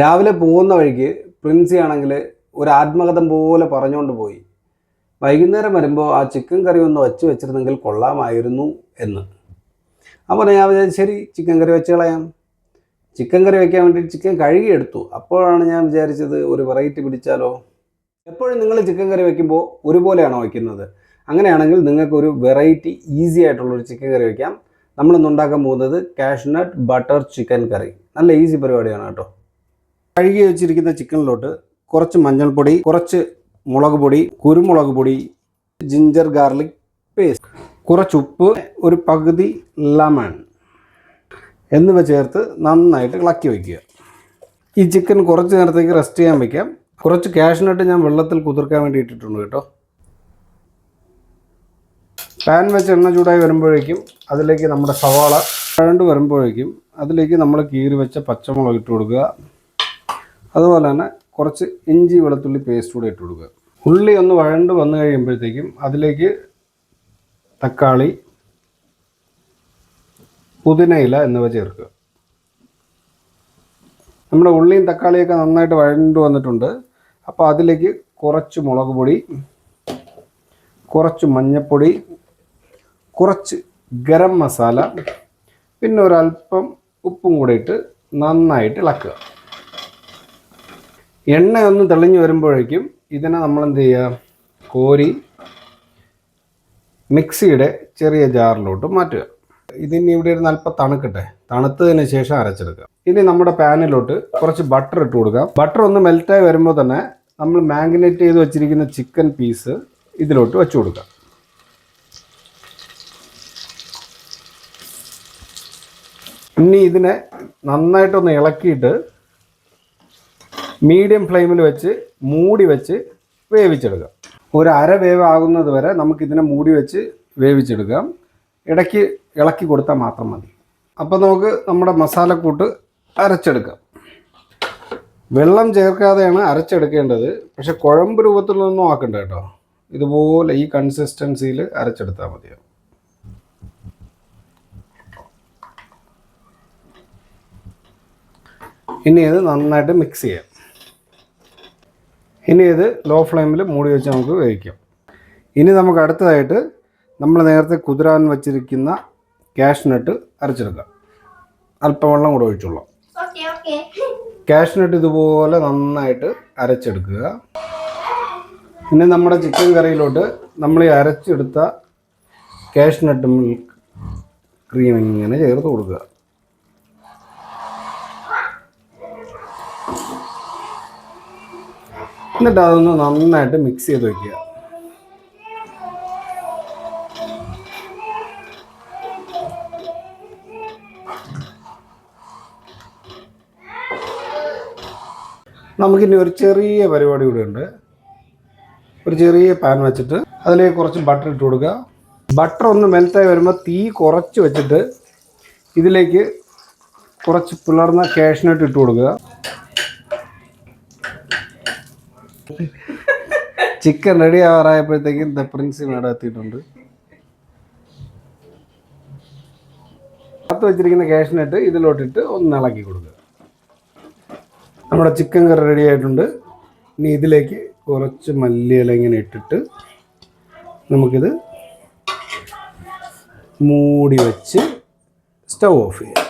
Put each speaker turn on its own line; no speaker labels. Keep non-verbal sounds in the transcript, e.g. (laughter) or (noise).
രാവിലെ പോകുന്ന വഴിക്ക് പ്രിൻസി ആണെങ്കിൽ ഒരു ആത്മകഥം പോലെ പറഞ്ഞുകൊണ്ട് പോയി. വൈകുന്നേരം വരുമ്പോൾ ആ ചിക്കൻ കറി ഒന്ന് വച്ച് വെച്ചിരുന്നെങ്കിൽ കൊള്ളാമായിരുന്നു എന്ന്. അപ്പോൾ ഞാൻ വിചാരിച്ചു ശരി ചിക്കൻ കറി വെച്ച് കളയാം. ചിക്കൻ കറി വയ്ക്കാൻ വേണ്ടി ചിക്കൻ കഴുകിയെടുത്തു. അപ്പോഴാണ് ഞാൻ വിചാരിച്ചത് ഒരു വെറൈറ്റി പിടിച്ചാലോ? എപ്പോഴും നിങ്ങൾ ചിക്കൻ കറി വയ്ക്കുമ്പോൾ ഒരുപോലെയാണോ വയ്ക്കുന്നത്? അങ്ങനെയാണെങ്കിൽ നിങ്ങൾക്കൊരു വെറൈറ്റി ഈസി ആയിട്ടുള്ളൊരു ചിക്കൻ കറി വയ്ക്കാം. നമ്മളിന്ന് ഉണ്ടാക്കാൻ പോകുന്നത് കാഷ്നട്ട് ബട്ടർ ചിക്കൻ കറി നല്ല ഈസി പരിപാടിയാണ് കേട്ടോ. കഴുകി വെച്ചിരിക്കുന്ന ചിക്കനിലോട്ട് കുറച്ച് മഞ്ഞൾപ്പൊടി കുറച്ച് മുളക് പൊടി കുരുമുളക് പൊടി ജിഞ്ചർ ഗാർലിക് പേസ്റ്റ് കുറച്ച് ഉപ്പ് ഒരു പകുതി ലെമൺ എന്നിവ ചേർത്ത് നന്നായിട്ട് ഇളക്കി വയ്ക്കുക. ഈ ചിക്കൻ കുറച്ച് നേരത്തേക്ക് റെസ്റ്റ് ചെയ്യാൻ വയ്ക്കാം. കുറച്ച് കാഷ്നട്ട് ഞാൻ വെള്ളത്തിൽ കുതിർക്കാൻ വേണ്ടി ഇട്ടിട്ടുണ്ട് കേട്ടോ. പാൻ വെച്ച് എണ്ണ ചൂടായി വരുമ്പോഴേക്കും അതിലേക്ക് നമ്മുടെ സവാള വഴണ്ട് വരുമ്പോഴേക്കും അതിലേക്ക് നമ്മൾ കീറി വെച്ച പച്ചമുളക് ഇട്ട് കൊടുക്കുക. അതുപോലെ തന്നെ കുറച്ച് ഇഞ്ചി വെളുത്തുള്ളി പേസ്റ്റ് കൂടെ ഇട്ട് കൊടുക്കുക. ഉള്ളി ഒന്ന് വഴണ്ട് വന്നു കഴിയുമ്പോഴത്തേക്കും അതിലേക്ക് തക്കാളി പുതിനയില എന്നിവ ചേർക്കുക. നമ്മുടെ ഉള്ളിയും തക്കാളിയൊക്കെ നന്നായിട്ട് വഴണ്ട് വന്നിട്ടുണ്ട്. അപ്പോൾ അതിലേക്ക് കുറച്ച് മുളക് പൊടി കുറച്ച് മഞ്ഞൾപ്പൊടി കുറച്ച് ഗരം മസാല പിന്നെ ഒരല്പം ഉപ്പും കൂടെ ഇട്ട് നന്നായിട്ട് ഇളക്കുക. എണ്ണ ഒന്ന് തെളിഞ്ഞു വരുമ്പോഴേക്കും ഇതിനെ നമ്മൾ എന്ത് ചെയ്യുക? കോരി മിക്സിയുടെ ചെറിയ ജാറിലോട്ട് മാറ്റുക. ഇതിന് ഇവിടെ ഇരുന്ന് അല്പം തണുക്കട്ടെ. തണുത്തതിന് ശേഷം അരച്ചെടുക്കുക. ഇനി നമ്മുടെ പാനിലോട്ട് കുറച്ച് ബട്ടർ ഇട്ട് കൊടുക്കാം ബട്ടർ ഒന്ന് മെൽറ്റായി വരുമ്പോൾ തന്നെ നമ്മൾ മാഗ്നേറ്റ് ചെയ്ത് വെച്ചിരിക്കുന്ന ചിക്കൻ പീസ് ഇതിലോട്ട് വെച്ചു കൊടുക്കാം ഇനി ഇതിനെ നന്നായിട്ടൊന്ന് ഇളക്കിയിട്ട് മീഡിയം ഫ്ലെയിമിൽ വെച്ച് മൂടി വെച്ച് വേവിച്ചെടുക്കാം ഒരു അര വേവ് ആകുന്നത് വരെ നമുക്കിതിനെ മൂടി വെച്ച് വേവിച്ചെടുക്കാം ഇടയ്ക്ക് ഇളക്കി കൊടുത്താൽ മാത്രം മതി. അപ്പോൾ നമുക്ക് നമ്മുടെ മസാലക്കൂട്ട് അരച്ചെടുക്കാം. വെള്ളം ചേർക്കാതെയാണ് അരച്ചെടുക്കേണ്ടത്. പക്ഷെ കുഴമ്പ് രൂപത്തിലൊന്നും ആക്കണ്ട കേട്ടോ. ഇതുപോലെ ഈ കൺസിസ്റ്റൻസിയിൽ അരച്ചെടുത്താൽ മതിയാവും ഇനി ഇത് നന്നായിട്ട് മിക്സ് ചെയ്യാം. ഇനി ഇത് ലോ ഫ്ലെയിമിൽ മൂടി വെച്ച് നമുക്ക് വേവിക്കാം. ഇനി നമുക്ക് അടുത്തതായിട്ട് നമ്മൾ നേരത്തെ കുതിരാൻ വച്ചിരിക്കുന്ന കാഷ്നട്ട് അരച്ചെടുക്കാം. അല്പം വെള്ളം കൂടെ ഒഴിച്ചോളാം (laughs) കാഷ്നട്ട് ഇതുപോലെ നന്നായിട്ട് അരച്ചെടുക്കുക. പിന്നെ നമ്മുടെ ചിക്കൻ കറിയിലോട്ട് നമ്മൾ ഈ അരച്ചെടുത്ത കാഷ്നട്ട് മിൽക്ക് ക്രീം ഇങ്ങനെ ചേർത്ത് കൊടുക്കുക. എന്നിട്ട് അതൊന്ന് നന്നായിട്ട് മിക്സ് ചെയ്ത് വയ്ക്കുക നമുക്കിനി ഒരു ചെറിയ പരിപാടി കൂടെ ഉണ്ട്. ഒരു ചെറിയ പാൻ വെച്ചിട്ട് അതിലേക്ക് കുറച്ച് ബട്ടർ ഇട്ട് കൊടുക്കുക. ബട്ടർ ഒന്ന് മെൽറ്റായി വരുമ്പോൾ തീ കുറച്ച് വെച്ചിട്ട് ഇതിലേക്ക് കുറച്ച് പിളർന്ന കാഷ്നട്ട് ഇട്ട് കൊടുക്കുക. ചിക്കൻ റെഡി ആവാറായപ്പോഴത്തേക്കും ദ പ്രിൻസി മേഡം എത്തിയിട്ടുണ്ട്. പത്ത് വെച്ചിരിക്കുന്ന ക്യാഷിനിട്ട് ഇതിലോട്ടിട്ട് ഒന്ന് ഇളക്കി കൊടുക്കുക. നമ്മുടെ ചിക്കൻ കറി റെഡി ആയിട്ടുണ്ട്. ഇനി ഇതിലേക്ക് കുറച്ച് മല്ലിയില ഇങ്ങനെ ഇട്ടിട്ട് നമുക്കിത് മൂടി വെച്ച് സ്റ്റൗ ഓഫ് ചെയ്യാം.